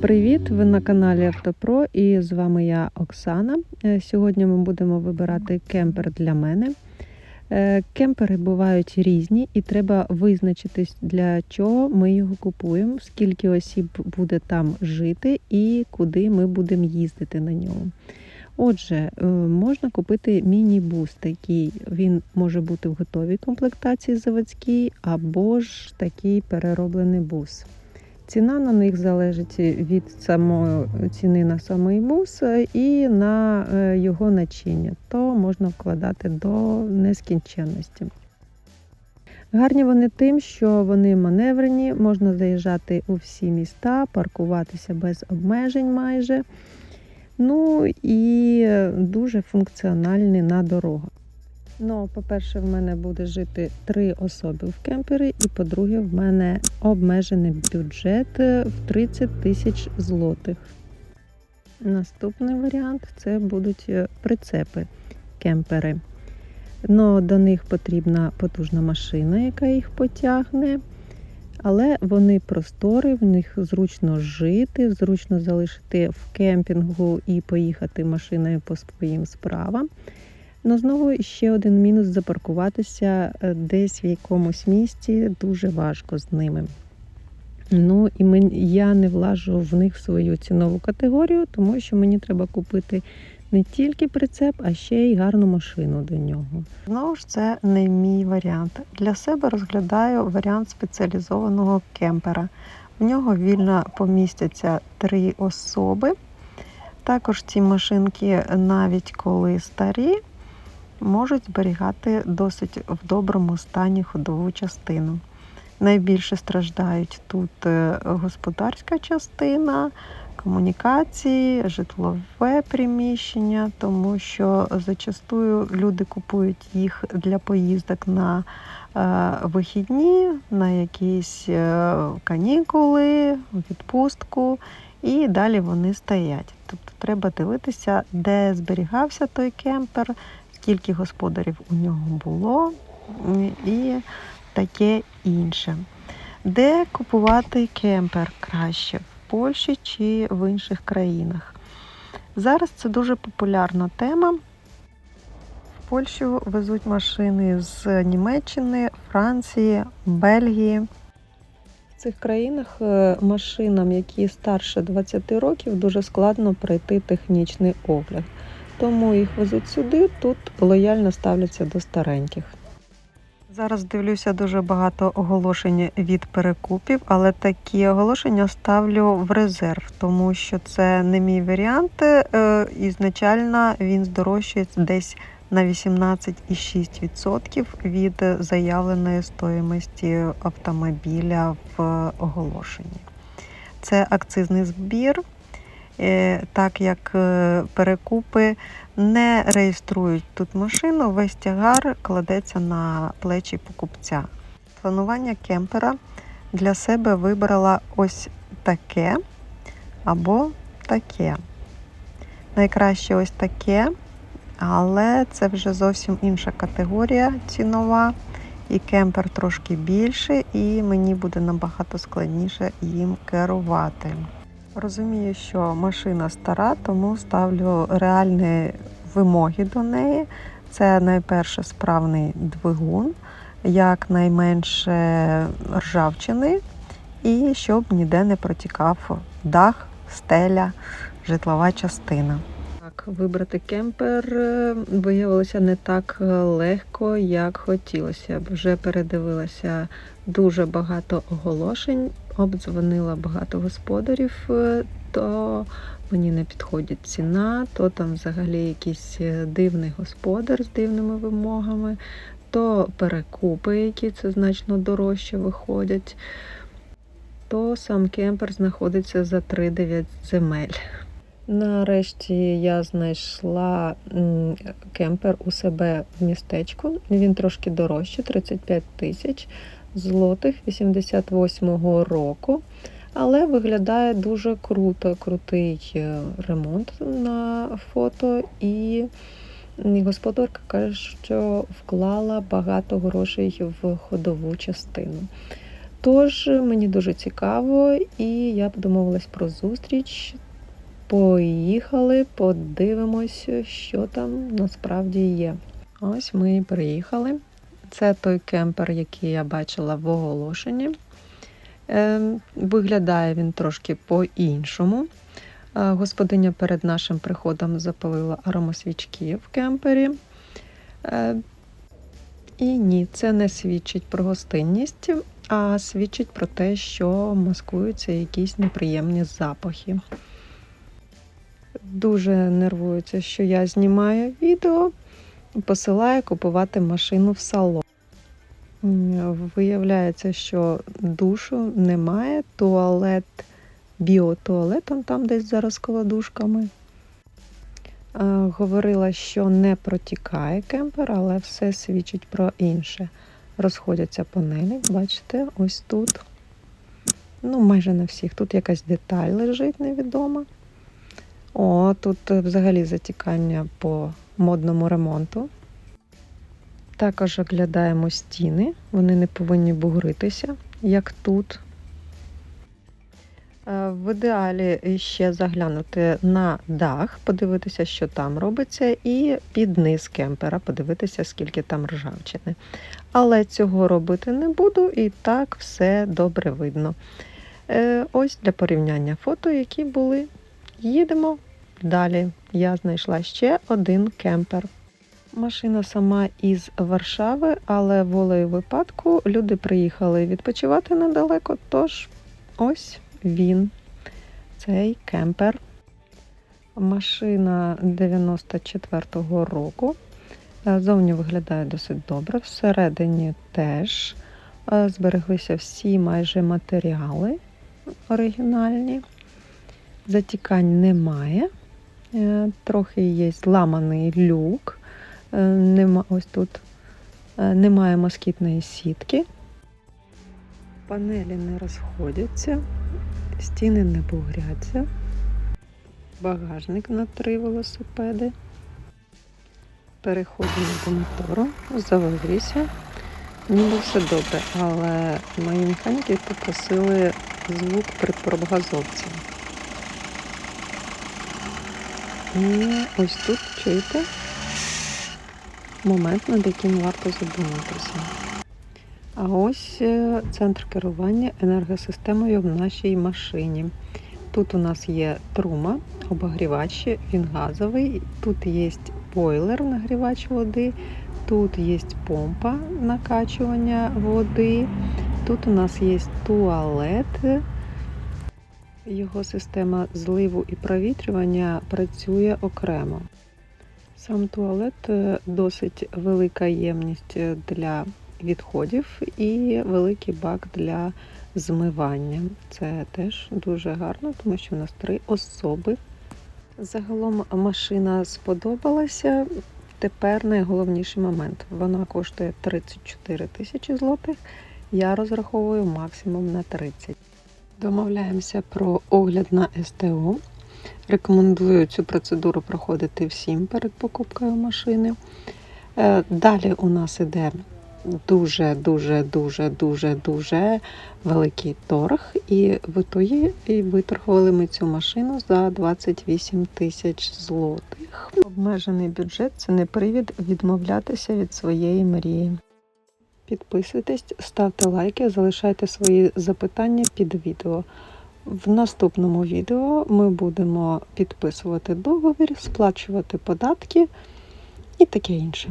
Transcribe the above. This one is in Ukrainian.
Привіт! Ви на каналі Автопро і з вами я Оксана. Е, Сьогодні ми будемо вибирати кемпер для мене. Е, Кемпери бувають різні, і треба визначитись, для чого ми його купуємо, скільки осіб буде там жити і куди ми будемо їздити на ньому. Отже, е, можна купити міні-бус, такий він може бути в готовій комплектації заводській, або ж такий перероблений бус. Ціна на них залежить від самої ціни на самий бус і на е, його начиння, то можна вкладати до нескінченності. Гарні вони тим, що вони маневрені, можна заїжджати у всі міста, паркуватися без обмежень майже. Ну і дуже функціональні на дорогах. Ну, по-перше, в мене буде жити три особи в кемпері, і по-друге, в мене обмежений бюджет в 30 тисяч злотих. Наступний варіант це будуть е, прицепи кемпери. Ну, До них потрібна потужна машина, яка їх потягне. Але вони простори, в них зручно жити, зручно залишити в кемпінгу і поїхати машиною по своїм справам. Ну, знову ще один мінус запаркуватися е, десь в якомусь місті дуже важко з ними. Ну і мен, я не влажу в них свою цінову категорію, тому що мені треба купити не тільки прицеп, а ще й гарну машину до нього. Знову ж це не мій варіант. Для себе розглядаю варіант спеціалізованого кемпера. В нього вільно помістяться три особи. Також ці машинки, навіть коли старі, можуть зберігати досить в доброму стані ходову частину. Найбільше страждають тут е, господарська частина, комунікації, житлове приміщення, тому що зачастую люди купують їх для поїздок на е, вихідні, на якісь е, канікули, відпустку, і далі вони стоять. Тобто треба дивитися, де зберігався той кемпер, скільки господарів у нього було, і таке інше. Де купувати кемпер краще? В Польщі чи в інших країнах? Зараз це дуже популярна тема. В Польщу везуть машини з Німеччини, Франції, Бельгії. В цих країнах е, машинам, які старше 20 років, дуже складно пройти технічний огляд. Тому їх везуть сюди, тут лояльно ставляться до стареньких. Зараз дивлюся дуже багато оголошень від перекупів, але такі оголошення ставлю в резерв, тому що це не мій варіант. Е, ізначально він здорожчується десь на 18,6% від заявленої стоїмості автомобіля в оголошенні. Це акцизний збір. Е, так як е, перекупи не реєструють тут машину, весь тягар кладеться на плечі покупця. Планування кемпера для себе вибрала ось таке або таке. Найкраще ось таке, але це вже зовсім інша категорія цінова. І кемпер трошки більше, і мені буде набагато складніше їм керувати. Розумію, що машина стара, тому ставлю реальні вимоги до неї. Це найперше справний двигун, якнайменше ржавчини, і щоб ніде не протікав дах, стеля, житлова частина. Так, вибрати кемпер е, виявилося не так легко, як хотілося. Вже передивилася дуже багато оголошень, обдзвонила багато господарів, е, то мені не підходить ціна, то там взагалі якийсь е, дивний господар з дивними вимогами, то перекупи, які це значно дорожче виходять, то сам кемпер знаходиться за 3-9 земель. Нарешті я знайшла кемпер у себе в містечку. Він трошки дорожче, 35 тисяч злотих 88-го року. Але виглядає дуже круто, крутий е, ремонт на фото, і господарка каже, що вклала багато грошей в ходову частину. Тож мені дуже цікаво, і я домовилась про зустріч. Поїхали, подивимось, що там насправді є. Ось ми і приїхали. Це той кемпер, який я бачила в оголошенні. Е, Виглядає він трошки по-іншому. Е, Господиня перед нашим приходом запалила аромасвічки в кемпері. Е, І ні, це не свідчить про гостинність, а свідчить про те, що маскуються якісь неприємні запахи. Дуже нервується, що я знімаю відео, посилаю купувати машину в салон. Виявляється, що душу немає, туалет, біотуалет, он там десь за розкладушками. Говорила, що не протікає кемпер, але все свідчить про інше. Розходяться панелі, бачите, ось тут. Ну, майже на всіх. Тут якась деталь лежить невідома. О, тут е, взагалі затікання по модному ремонту. Також оглядаємо стіни, вони не повинні бугритися, як тут. Е, В ідеалі ще заглянути на дах, подивитися, що там робиться, і під низ кемпера подивитися, скільки там ржавчини. Але цього робити не буду, і так все добре видно. Е, Ось для порівняння фото, які були. Їдемо далі. Я знайшла ще один кемпер. Машина сама із Варшави, але волею випадку люди приїхали відпочивати недалеко, тож ось він, цей кемпер. Машина 94-го року. Е, Зовні виглядає досить добре. Всередині теж е, збереглися всі майже матеріали оригінальні. Затікань немає. Е, Трохи є зламаний люк. Е, Нема, ось тут е, немає москітної сітки. Панелі не розходяться, стіни не бугряться. Багажник на три велосипеди. Переходимо до мотору, завелися. Ніби все добре, але мої механіки попросили звук при пробгазовці. І ось тут чуєте момент, над яким варто задуматися. А ось е, центр керування енергосистемою в нашій машині. Тут у нас є трума, обогрівач, він газовий. Тут є бойлер, нагрівач води, тут є помпа накачування води. Тут у нас є туалет. Його система зливу і провітрювання працює окремо. Сам туалет е, досить велика ємність е, для відходів і великий бак для змивання. Це теж дуже гарно, тому що в нас три особи. Загалом машина сподобалася. Тепер найголовніший момент. Вона коштує 34 тисячі злотих. Я розраховую максимум на 30. Домовляємося про огляд на СТО. Рекомендую цю процедуру проходити всім перед покупкою машини. Е, Далі у нас іде дуже, дуже, дуже, дуже, дуже великий торг. І в ітогі виторгували ми цю машину за 28 тисяч злотих. Обмежений бюджет це не привід відмовлятися від своєї мрії. Підписуйтесь, ставте лайки, залишайте свої запитання під відео. В наступному відео ми будемо підписувати договір, сплачувати податки і таке інше.